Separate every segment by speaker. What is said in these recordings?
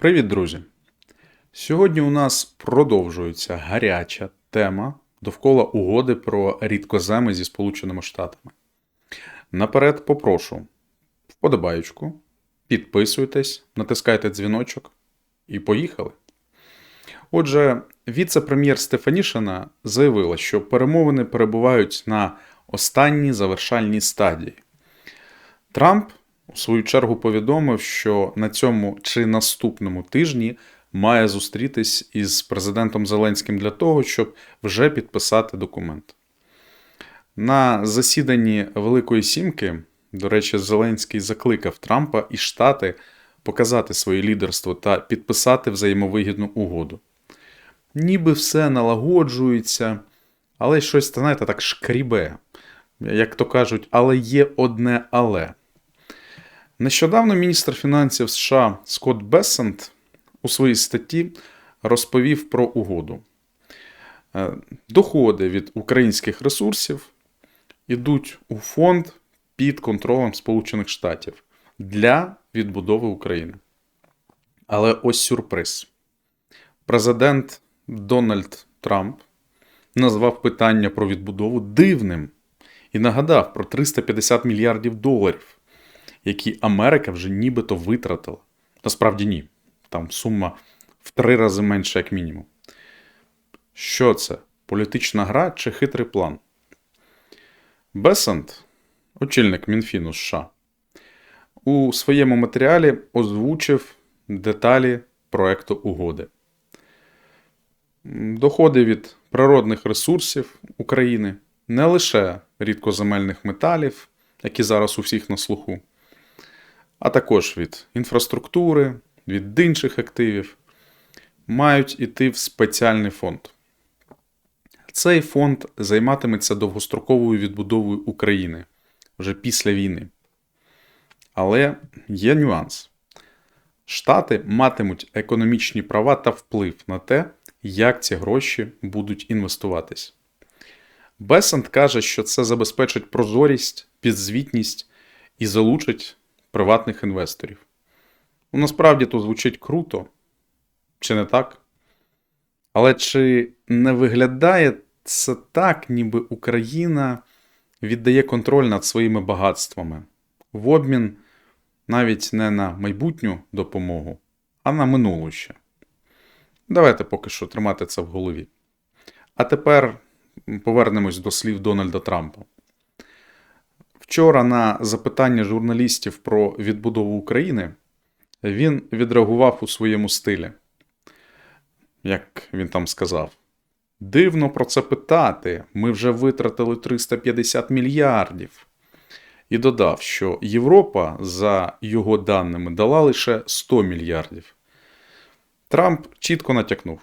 Speaker 1: Привіт, друзі! Сьогодні у нас продовжується гаряча тема довкола угоди про рідкоземи зі Сполученими Штатами. Наперед попрошу вподобаючку, підписуйтесь, натискайте дзвіночок і поїхали. Отже, віце-прем'єр Стефанішина заявила, що перемовини перебувають на останній завершальній стадії. Трамп у свою чергу повідомив, що на цьому чи наступному тижні має зустрітись із президентом Зеленським для того, щоб вже підписати документ. На засіданні Великої Сімки, до речі, Зеленський закликав Трампа і Штати показати своє лідерство та підписати взаємовигідну угоду. Ніби все налагоджується, але щось, знаєте, так шкрібе. Як то кажуть, але є одне але. Нещодавно міністр фінансів США Скотт Бессент у своїй статті розповів про угоду. Е, Доходи від українських ресурсів йдуть у фонд під контролем Сполучених Штатів для відбудови України. Але ось сюрприз. Президент Дональд Трамп назвав питання про відбудову дивним і нагадав про 350 мільярдів доларів які Америка вже нібито витратила. Насправді ні. Там сума в три рази менша, як мінімум. Що це? Політична гра чи хитрий план? Бесант, очільник Мінфіну США, у своєму матеріалі озвучив деталі проекту угоди. Доходи від природних ресурсів України не лише рідкоземельних металів, які зараз у всіх на слуху, а також від інфраструктури, від інших активів, мають іти в спеціальний фонд. Цей фонд займатиметься довгостроковою відбудовою України вже після війни. Але є нюанс. Штати матимуть економічні права та вплив на те, як ці гроші будуть інвестуватись. Бесант каже, що це забезпечить прозорість, підзвітність і залучить приватних інвесторів. Ну, насправді то звучить круто, чи не так? Але чи не виглядає це так, ніби Україна віддає контроль над своїми багатствами в обмін навіть не на майбутню допомогу, а на минулу ще? Давайте поки що тримати це в голові. А тепер повернемось до слів Дональда Трампа. Вчора на запитання журналістів про відбудову України він відреагував у своєму стилі. Як він там сказав, дивно про це питати. Ми вже витратили 350 мільярдів. І додав, що Європа, за його даними, дала лише 100 мільярдів. Трамп чітко натякнув: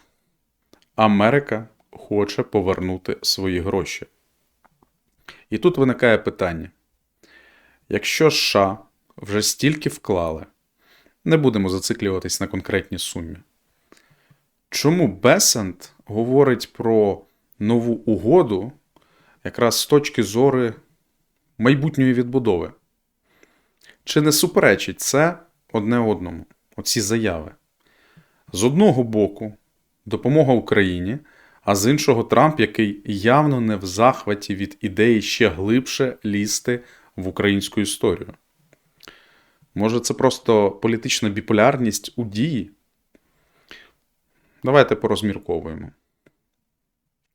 Speaker 1: Америка хоче повернути свої гроші. І тут виникає питання. Якщо США вже стільки вклали, не будемо зациклюватись на конкретній сумі. Чому Бесент говорить про нову угоду якраз з точки зору майбутньої відбудови? Чи не суперечить це одне одному, оці заяви? З одного боку, допомога Україні, а з іншого Трамп, який явно не в захваті від ідеї ще глибше лізти в українську історію. Може, це просто політична біполярність у дії? Давайте порозмірковуємо.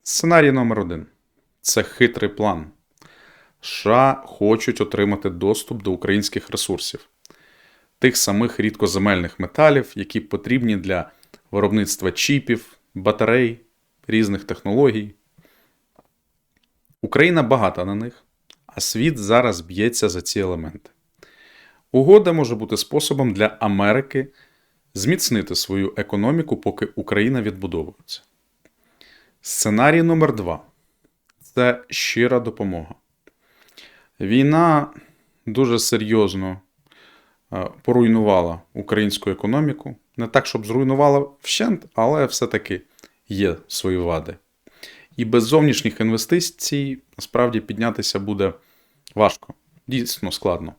Speaker 1: Сценарій номер один це хитрий план. США хочуть отримати доступ до українських ресурсів, тих самих рідкоземельних металів, які потрібні для виробництва чіпів, батарей, різних технологій. Україна багата на них, а світ зараз б'ється за ці елементи. Угода може бути способом для Америки зміцнити свою економіку, поки Україна відбудовується. Сценарій номер 2 це щира допомога. Війна дуже серйозно е, поруйнувала українську економіку. Не так, щоб зруйнувала вщент, але все-таки є свої вади. І без зовнішніх інвестицій насправді піднятися буде важко, дійсно складно.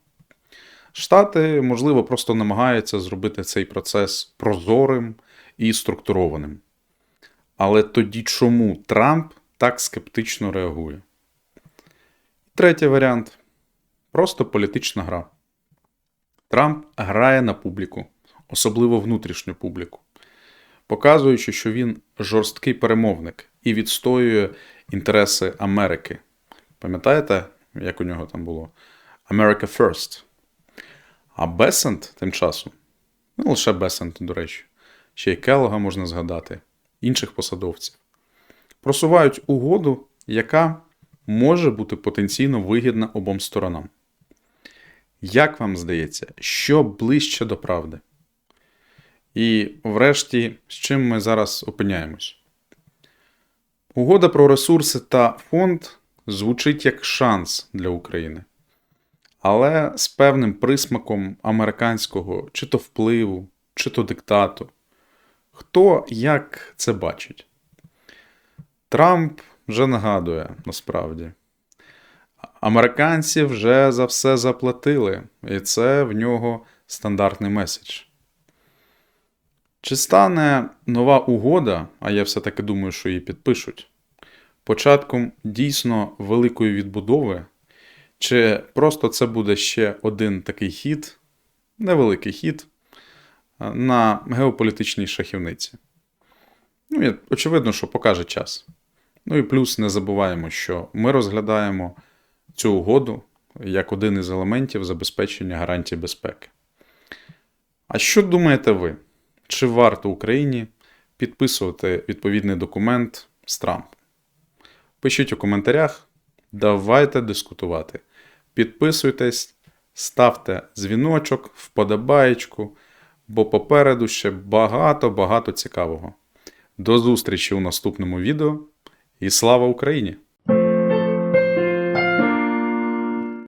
Speaker 1: Штати, можливо, просто намагаються зробити цей процес прозорим і структурованим. Але тоді чому Трамп так скептично реагує? Третій варіант просто політична гра. Трамп грає на публіку, особливо внутрішню публіку, показуючи, що він жорсткий перемовник і відстоює інтереси Америки. Пам'ятаєте, як у нього там було? America First. А Бесент тим часом, ну лише Бесент, до речі, ще й Келлога можна згадати, інших посадовців, просувають угоду, яка може бути потенційно вигідна обом сторонам. Як вам здається, що ближче до правди? І врешті, з чим ми зараз опиняємось? Угода про ресурси та фонд звучить як шанс для України, але з певним присмаком американського чи то впливу, чи то диктату. Хто як це бачить? Трамп вже нагадує насправді. Американці вже за все заплатили, і це в нього стандартний меседж. Чи стане нова угода, а я все-таки думаю, що її підпишуть, початком дійсно великої відбудови, чи просто це буде ще один такий хід, невеликий хід на геополітичній шахівниці? Ну, очевидно, що покаже час. Ну і плюс не забуваємо, що ми розглядаємо цю угоду як один із елементів забезпечення гарантій безпеки. А що думаєте ви? Чи варто Україні підписувати відповідний документ з Трампом? Пишіть у коментарях, давайте дискутувати. Підписуйтесь, ставте дзвіночок, вподобаєчку, бо попереду ще багато-багато цікавого. До зустрічі у наступному відео і слава Україні!